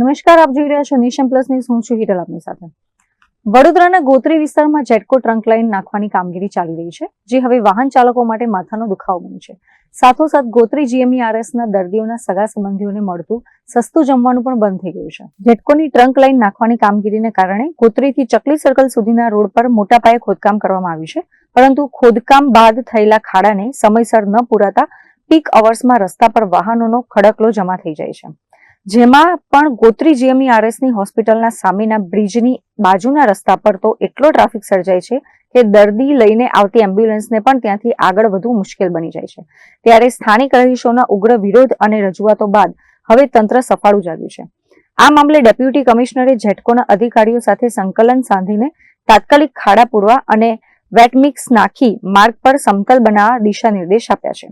નમસ્કાર, આપ જોઈ રહ્યા છો નેશન પ્લસ ન્યૂઝ. હું છું હિરલ આપની સાથે. વડોદરાના ગોત્રી વિસ્તારમાં જેટકો ટ્રંક લાઇન નાખવાની કામગીરી ચાલી રહી છે, જે હવે વાહન ચાલકો માટે માથાનો દુખાવો બની છે. સાથોસાથ ગોત્રી જીએમઈઆરએસ આરએસના દર્દીઓના સગા સંબંધીઓને મળતું સસ્તું જમવાનું પણ બંધ થઈ ગયું છે. જેટકોની ટ્રંક લાઇન નાખવાની કામગીરીને કારણે ગોત્રીથી ચકલી સર્કલ સુધીના રોડ પર મોટા પાયે ખોદકામ કરવામાં આવ્યું છે, પરંતુ ખોદકામ બાદ થયેલા ખાડાને સમયસર ન પુરાતા પીક અવર્સમાં રસ્તા પર વાહનોનો ખડકલો જમા થઈ જાય છે. જેમાં પણ ગોત્રી જીએમઈ આરએસની હોસ્પિટલના સામેના બ્રિજની બાજુના રસ્તા પર તો એટલો ટ્રાફિક સર્જાય છે કે દર્દી લઈને આવતી એમ્બ્યુલન્સને પણ ત્યાંથી આગળ વધવું મુશ્કેલ બની જાય છે. ત્યારે સ્થાનિક રહીશોના ઉગ્ર વિરોધ અને રજૂઆતો બાદ હવે તંત્ર સફાળું જાગ્યું છે. આ મામલે ડેપ્યુટી કમિશનરે જેટકોના અધિકારીઓ સાથે સંકલન સાધીને તાત્કાલિક ખાડા પૂરવા અને વેટમિક્સ નાખી માર્ગ પર સમતલ બનાવવા દિશા નિર્દેશ આપ્યા છે.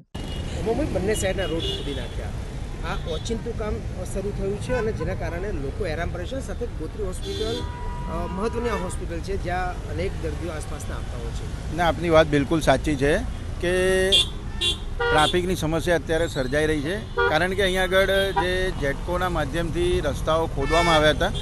બંને સાઈડના રોડ નાખ્યા. આ ઓચિંતું કામ શરૂ થયું છે અને જેના કારણે લોકો હેરાન પરેશાન સાથે ગોત્રી હોસ્પિટલ મહત્વની આ હોસ્પિટલ છે, જ્યાં અનેક દર્દીઓ આસપાસના આવતા હોય છે. ના, આપની વાત બિલકુલ સાચી છે કે ટ્રાફિકની સમસ્યા અત્યારે સર્જાઈ રહી છે. કારણ કે અહીંયા આગળ જે જેટકોના માધ્યમથી રસ્તાઓ ખોદવામાં આવ્યા હતા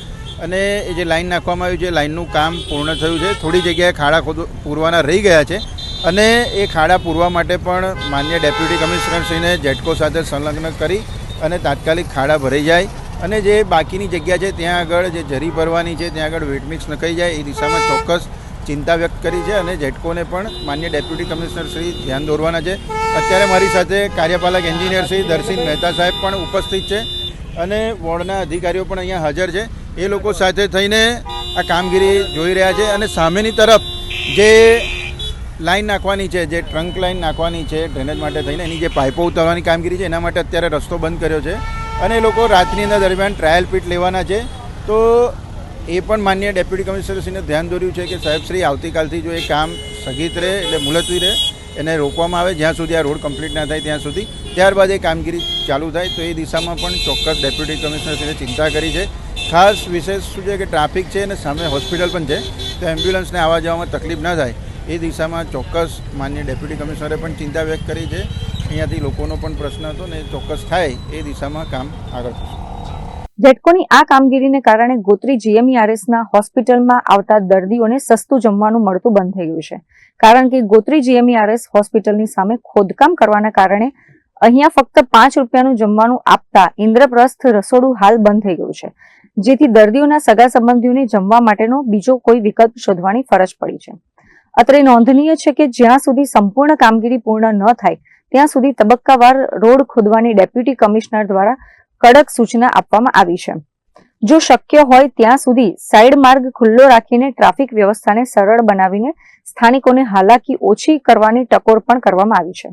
અને એ જે લાઈન નાખવામાં આવ્યું છે લાઈનનું કામ પૂર્ણ થયું છે. થોડી જગ્યાએ ખાડા ખોદ, પૂરવાના રહી ગયા છે અને એ ખાડા પૂરવા માટે પણ માન્ય ડેપ્યુટી કમિશનરશ્રીને જેટકો સાથે સંલગ્ન કરી અને તાત્કાલિક ખાડા ભરાઈ જાય અને જે બાકીની જગ્યા છે, ત્યાં આગળ જે જરી ભરવાની છે, ત્યાં આગળ વેટમિક્સ નખાઈ જાય, એ દિશામાં ચોક્કસ ચિંતા વ્યક્ત કરી છે અને જેટકોને પણ માન્ય ડેપ્યુટી કમિશનર શ્રી ધ્યાન દોરવાના છે. અત્યારે મારી સાથે કાર્યપાલક એન્જિનિયર શ્રી દર્શિન મહેતા સાહેબ પણ ઉપસ્થિત છે અને વોર્ડના અધિકારીઓ પણ અહીંયા હાજર છે. એ લોકો સાથે થઈને આ કામગીરી જોઈ રહ્યા છે અને સામેની તરફ જે લાઈન નાખવાની છે, જે ટ્રંક લાઈન નાખવાની છે ડ્રેનેજ માટે થઈને. એની જે પાઇપો ઉતારવાની કામગીરી છે, એના માટે અત્યારે રસ્તો બંધ કર્યો છે. અને એ લોકો રાતની અંદર દરમિયાન ટ્રાયલ પીટ લેવાના છે. તો એ પણ માન્ય ડેપ્યુટી કમિશનરશ્રીને ધ્યાન દોર્યું છે કે સાહેબશ્રી આવતીકાલથી જો એ કામ સ્થગિત રહે એટલે મુલતવી રહે, એને રોકવામાં આવે, જ્યાં સુધી આ રોડ કમ્પ્લીટ ના થાય ત્યાં સુધી. ત્યારબાદ એ કામગીરી ચાલુ થાય. તો એ દિશામાં પણ ચોક્કસ ડેપ્યુટી કમિશનરશ્રીને ચિંતા કરી છે. ખાસ વિશેષ શું છે કે ટ્રાફિક છે અને સામે હોસ્પિટલ પણ છે. તો એમ્બ્યુલન્સને આવવા જવામાં તકલીફ ના થાય. એ દિશામાં ચોક્કસ માન્ય ડેપ્યુટી કમિશનરે પણ ચિંતા વ્યક્ત કરી છે. અહીંયાથી લોકોનો પણ પ્રશ્ન હતો ને ચોક્કસ થાય એ દિશામાં કામ આગળ થશે. જેટકોની આ કામગીરીને કારણે ગોત્રી જીએમઈઆરએસના હોસ્પિટલમાં આવતા દર્દીઓને સસ્તું જમવાનું મળતું બંધ થઈ ગયું છે. કારણ કે ગોત્રી જીએમઈઆરએસ હોસ્પિટલની સામે ખોદકામ કરવાના કારણે અહીંયા ફક્ત પાંચ રૂપિયાનું જમવાનું આપતા ઇન્દ્રપ્રસ્થ રસોડું હાલ બંધ થઈ ગયું છે. જેથી દર્દીઓના સગા સંબંધીઓને જમવા માટેનો બીજો કોઈ વિકલ્પ શોધવાની ફરજ પડી છે. અત્રે નોંધનીય છે કે જ્યાં સુધી સંપૂર્ણ કામગીરી પૂર્ણ ન થાય, ત્યાં સુધી તબક્કાવાર રોડ ખોદવાની ડેપ્યુટી કમિશનર દ્વારા કડક સૂચના આપવામાં આવી છે. જો શક્ય હોય ત્યાં સુધી સાઇડ માર્ગ ખુલ્લો રાખીને ટ્રાફિક વ્યવસ્થાને સરળ બનાવીને સ્થાનિકોને હાલાકી ઓછી કરવાની ટકોર પણ કરવામાં આવી છે.